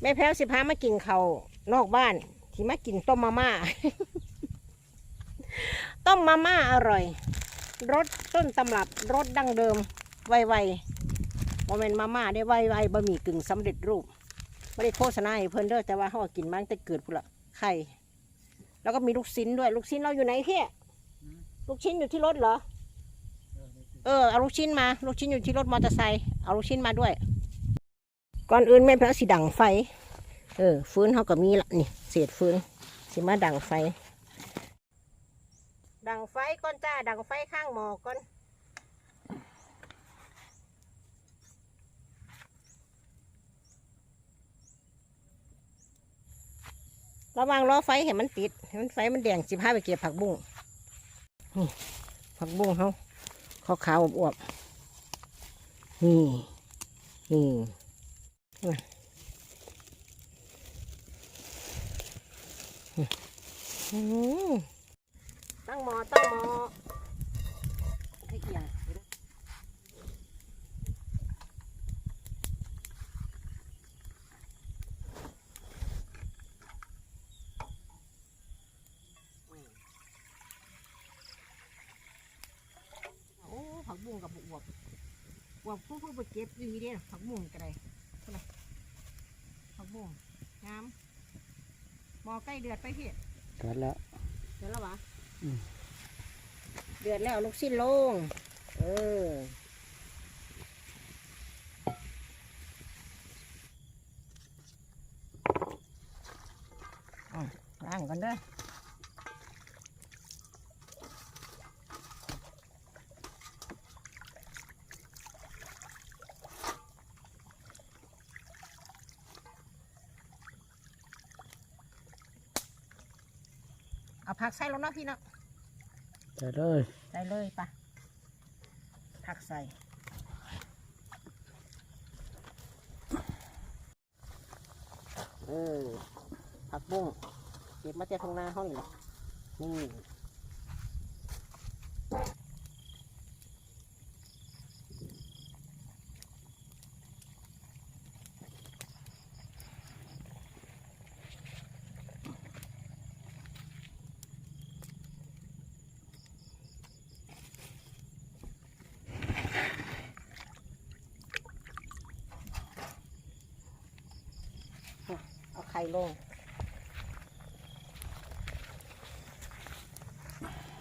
แม่แพ้วสิพามากินเขานอกบ้าน ที่มากินต้มมาม่า ต้มมาม่าอร่อย รสต้นตำรับรสดั้งเดิม ไวๆโมเมนมาม่าได้ไวๆบะหมี่กึ่งสำเร็จรูปไม่ได้โฆษณาให้เพิ่นเด้อแต่ว่าเขากินมาตั้งแต่เกิดพุ่นละไข่ แล้วก็มีลูกชิ้นด้วย ลูกชิ้นเราอยู่ไหนเพี่ลูกชิ้นอยู่ที่รถเหรอ เออเอาลูกชิ้นมา ลูกชิ้นอยู่ที่รถมอเตอร์ไซค์เอาลูกชิ้นมาด้วย ก่อนอื่นแม่แพ้สิดังไฟ เออฟืนเขาก็มีละนี่ เศษฟืนสิมาดังไฟ ดังไฟก่อนจ้า ดังไฟข้างหมอก่อนระวังล้อไฟเห็นมันติดเห็นมันไฟมันแดงสิบห้าไปเก็บผักบุ้งนี่ผักบุ้งเขาขาวขาวๆอวบๆนี่นี่ ตั้งหมอตั้งหมอให้เอียงโอ้ผักบุ้งกับบวบอวบผู้ผู้ไปเก็บดีเด้อผักบุ้งกระไรผัก บุ้งงามหมอใกล้เดือดไปพี่เกิดแล้ว เดือดแล้ววะอืม เดือดแล้วลูกสิ้นลง เออ อะล้างก่อนเด้อ เอาผักใส่ลงเนาะพี่เนาะเกิดเลยใส่เลยปะผักใส่เออผักบุ้งเก็บมาจากทางนาเขานี่แหละนี่ ลง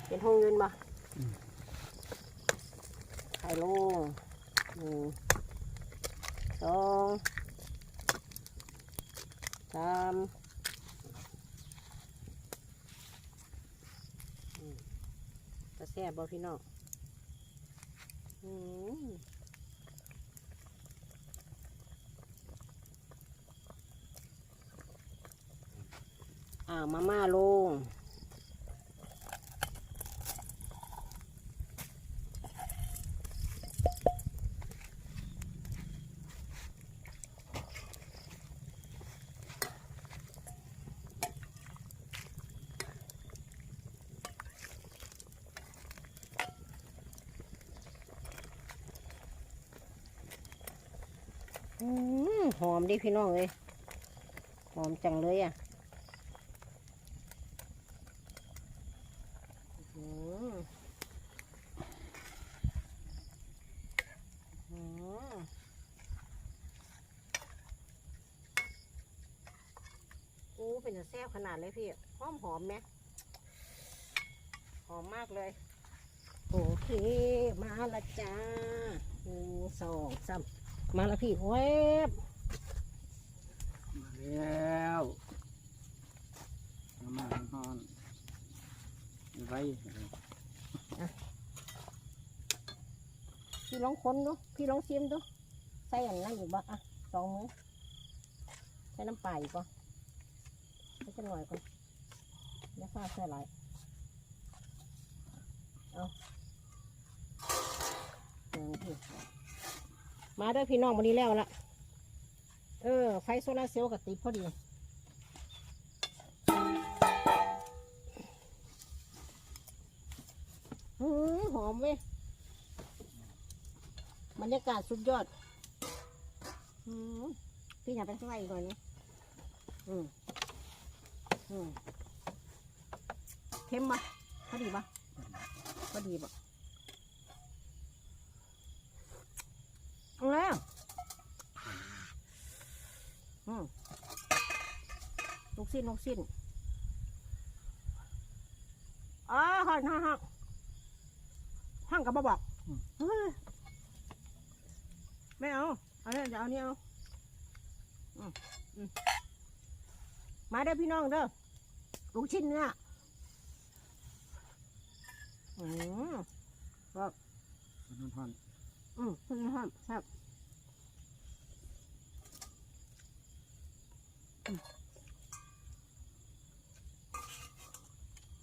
เป็นห้องเงินบ่ไข่ลงหนึ่งสองสามอืมจะแซ่บบ่พี่น้องอืม อ่ามาม่าลงอืมหอมดิพี่น้องเลยหอมจังเลยอะอืมอืมโอ้ เป็นจะแซ่บขนาดเลยพี่หอมหอมไหมหอมมากเลย โอเค มาละจ้าหนึ่งสองสามมาแล้วพี่เวบมาแล้วเอามาหอนไว้พี่ลองค้นดูพี่ลองชิมดูใส่อย่างนั้นอยู่บ่อะสองมือใส่น้ำปลาอีกก่อน ใส่จังหน่อยก่อนอย่าฟาดใส่หลเอาเอาพี่มาด้วยพี่น้องวันนี้แล้วละเออ ไฟโซลาเซลล์กับติดพอดีอืมหอมเว้ยบรรยากาศสุดยอดอืมพี่อยากไปข้างในอีกหน่อยนึงอืม อืมเค็มปะพอดีปะพอดีปะเอาแล้วอืมลูกสิ้นลูกสิ้นอ๋อห่อนห่อนห่อนห่อนกับบ่บอกเฮ้ยไม่เอา เอาเนี่ยจะเอาเนี่เอาอืมอืมมาเด้อพี่น้องเด้อ ลูกชิ้นเนื้ออืมมันห่อนอืมขึ้นครับครับ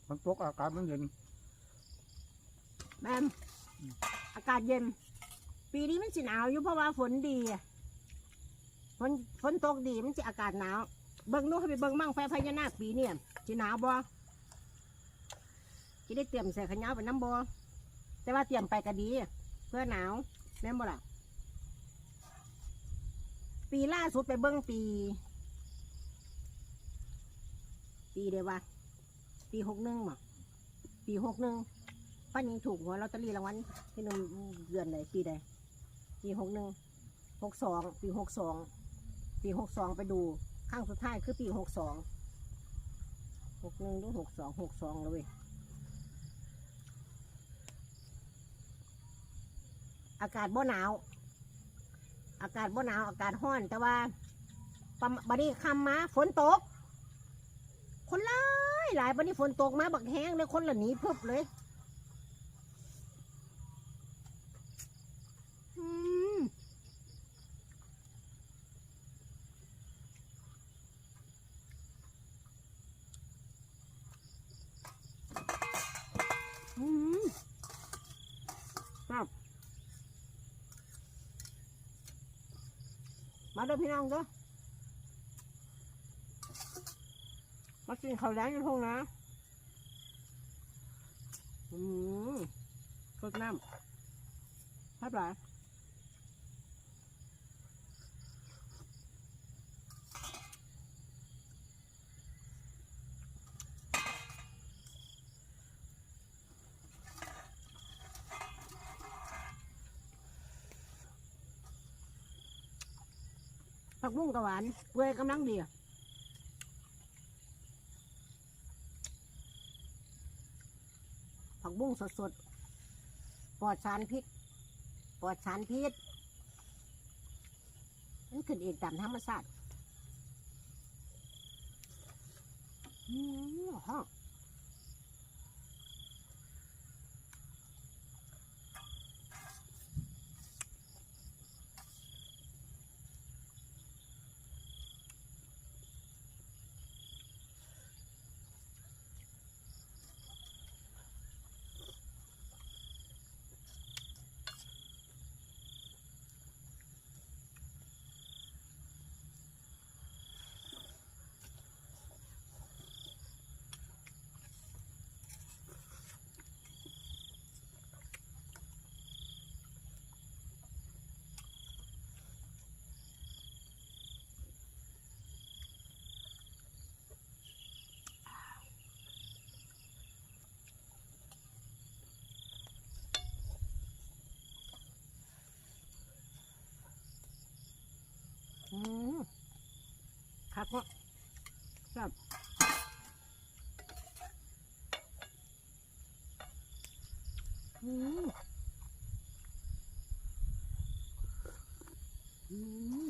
มันตกอากาศมันเย็นแมมอากาศเย็น ปีนี้มันสิหนาวอยู่เพราะว่าฝนดีอะฝนฝนตกดีมันจะอากาศหนาว เบิ่งลูกให้ไปเบิ่งมั่งไฟพญานาคปีเนี่ยสิหนาวบ่จะได้เตรียมใส่ขยาวไปน้ำบ่แต่ว่าเตรียมไปก็ดี เพื่อหนาวแม่นบ่ล่ะ ปีล่าสุดไปเบิ่งปี ปีเดียววะปีหกหนึ่งมั้งปีหกหนึ่งป้ายิงถูกหัวลอตเตอรี่รางวัลที่หนึ่งเดือนไหนปีใดปีหกหนึ่งหกสองปีหกสองปีหกสองไปดู ข้างสุดท้ายคือปีหกสองหกหนึ่งหรือหกสองหกสองเลยอากาศบ่หนาว อากาศบ่หนาว อากาศร้อน แต่ว่าปมบันี้คำมาฝนตก คนหลายหลายบันี้ฝนตกมาบักแห้งเลยคนละหนีเพิบเลย อืมอืมครับมา เด้อพี่น้องเด้อมากินข้าวแล้งกันพงนะอืมสดน้ำครับหลาย ผักบุ้งกับหวานเวยกำลังดีอะผักบุ้งสดๆปลอดสารพิษปลอดสารพิษมันขึ้นเองตามธรรมชาติอืมฮะอืม คักวะครับอืมอืม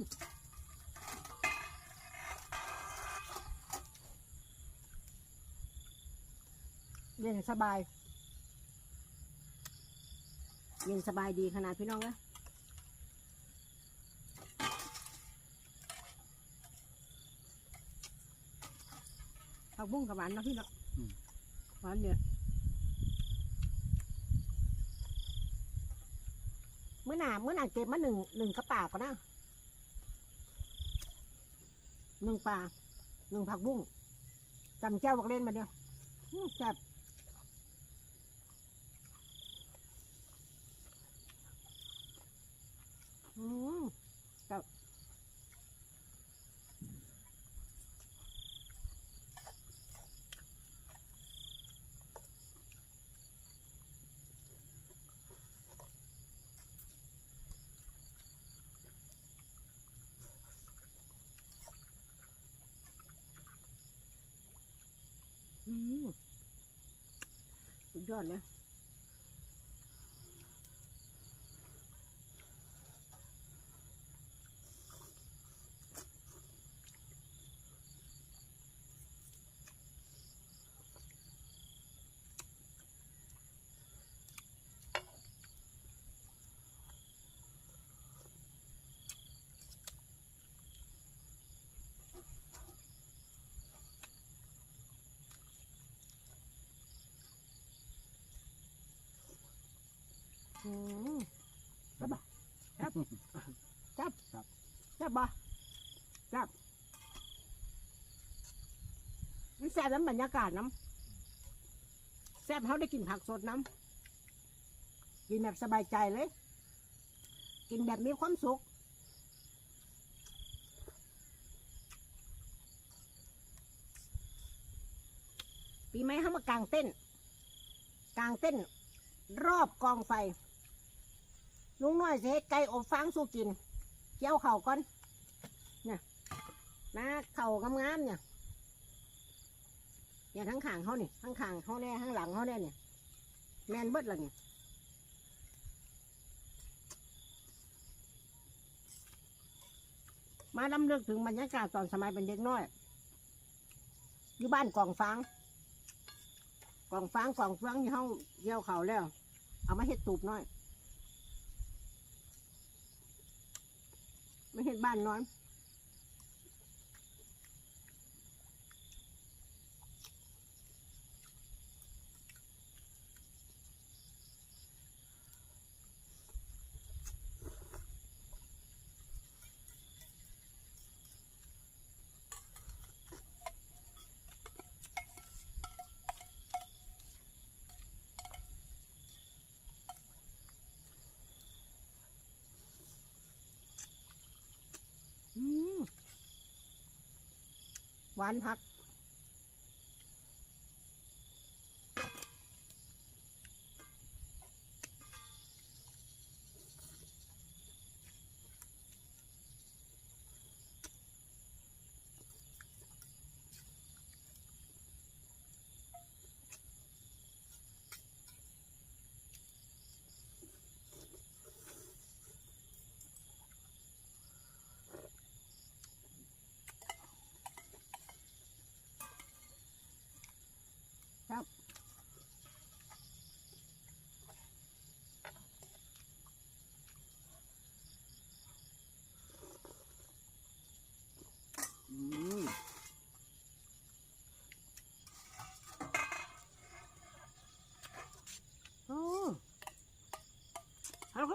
เย็นสบาย เย็นสบายดีขนาดพี่น้องนะ ผักบุ้งกับหวานเนาะพี่เนาะหวานเดียวเมื่อหนาเมื่อหนาเก็บมาหนึ่งหนึ่งกระป๋าก็นะหนึ่งปลาหนึ่งผักบุ้งจำแจ้วบอกเล่นมาเดียวอื้อแซ่บอืมแซ่บ ยอดเล จับบ่จับจับครับจับบ่จับมันแซ่บน้ำบรรยากาศน้ำแซ่บเขาได้กินผักสดน้ำกินแบบสบายใจเลย กินแบบมีความสุขปีใหม่เขามากางเต้น กางเต้น รอบกองไฟ ลุงน้อยสิเฮ็ดไก่อบฟางสู้กินเกี่ยวเข่าก่อนเนี่ยนะเข่างามๆเนี่ยเนี่ยทั้งขางเขานี่ทั้งขางเขาแน่ทั้งหลังเขาแน่เนี่ยแมนเบิดละเนี่ยมาลำเลือกถึงบรรยากาศตอนสมัยเป็นเด็กน้อย อยู่บ้านกองฟางกองฟางกองฟางที่เขาเกี่ยวเขาแล้ว เอามาเฮ็ดตูบน้อย ไม่เห็นบ้านนอนานพัก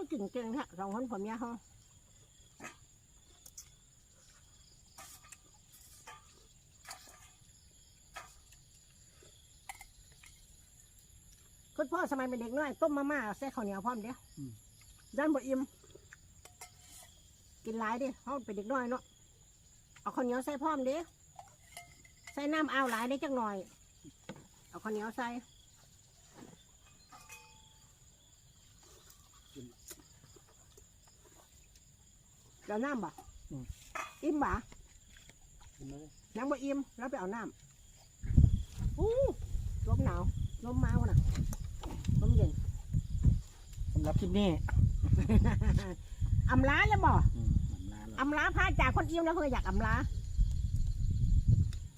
ก็กินเก่งแท้สองคนผมยาเขาคุณพ่อสมัยเป็นเด็กน้อยต้มมาม่าใส่ข้าวเหนียวพร้อมเดียวด้านบ่อิ่มกินหลายดิเขาเป็นเด็กน้อยเนาะเอาข้าวเหนียวใส่พร้อมเดิใส่น้ำเอาหลายได้จักหน่อย เอาข้าวเหนียวใส่ เอาน้ำบ่อิ่มบ่กินไหมยังบ่อิ่มแล้วไปเอาน้ำอู้ลมหนาวลมมาวะน่ะลมเย็น สำหรับคลิปนี้อำลาเลยบ่อืมมันนานแล้วอำลาพาจากคนอิ่มแล้วเพื่ออยากอำลา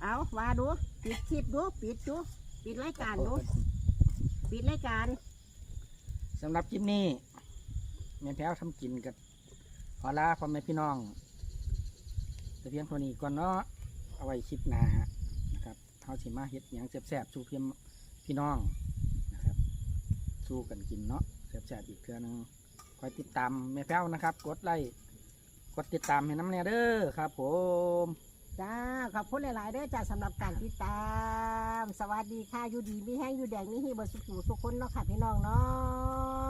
เอาว่าดูปิดคลิปดูปิดดูปิดรายการดูปิดรายการสำหรับคลิปนี้แม่แพ้วทำกินกับ ขอลาพ่อแม่พี่น้องแต่เพียงเท่านี้ก่อนเนาะเอาไว้คลิปหน้านะครับเขาสิมาเฮ็ดหยังแซ่บๆสู่เพียงพี่น้องนะครับ สู้กันกินเนาะแซ่บๆอีกเทื่อนึงคอยติดตามแม่แพ้วนะครับ กดไลค์กดติดตามให้น้ำเนี่ยเด้อครับ ผมจ้าขอบคุณหลาย ๆ เด้อจ้าสำหรับการติดตาม สวัสดีค่ะอยู่ดีมีแห้งอยู่แดงมีฮีบสุขุสุขคนเนาะค่ะพี่น้องเนา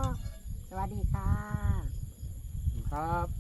ะสวัสดีค่ะ ครับ